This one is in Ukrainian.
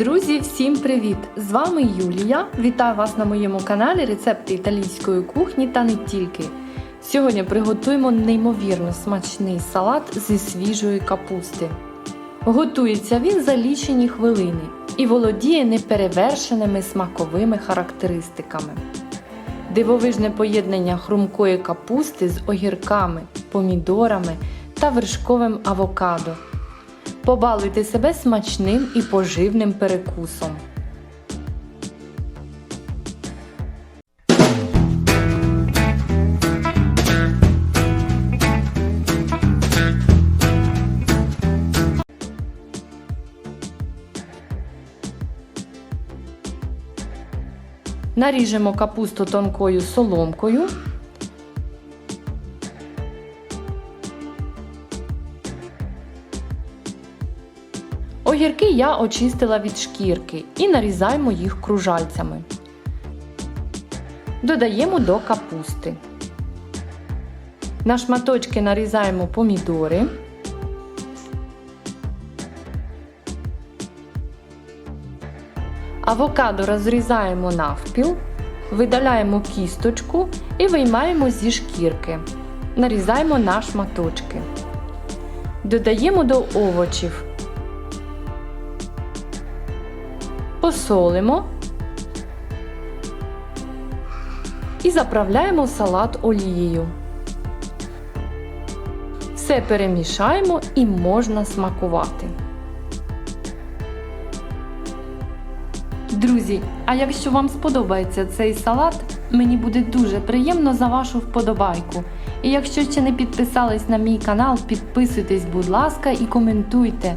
Друзі, всім привіт! З вами Юлія. Вітаю вас на моєму каналі Рецепти італійської кухні та не тільки. Сьогодні приготуємо неймовірно смачний салат зі свіжої капусти. Готується він за лічені хвилини і володіє неперевершеними смаковими характеристиками. Дивовижне поєднання хрумкої капусти з огірками, помідорами та вершковим авокадо. Побалуйте себе смачним і поживним перекусом. Наріжемо капусту тонкою соломкою. Огірки я очистила від шкірки і нарізаємо їх кружальцями. Додаємо до капусти. На шматочки нарізаємо помідори. Авокадо розрізаємо навпіл, видаляємо кісточку і виймаємо зі шкірки. Нарізаємо на шматочки. Додаємо до овочів посолимо і заправляємо салат олією. Все перемішаємо і можна смакувати. Друзі, а якщо вам сподобається цей салат, мені буде дуже приємно за вашу вподобайку. І якщо ще не підписались на мій канал, підписуйтесь, будь ласка, і коментуйте.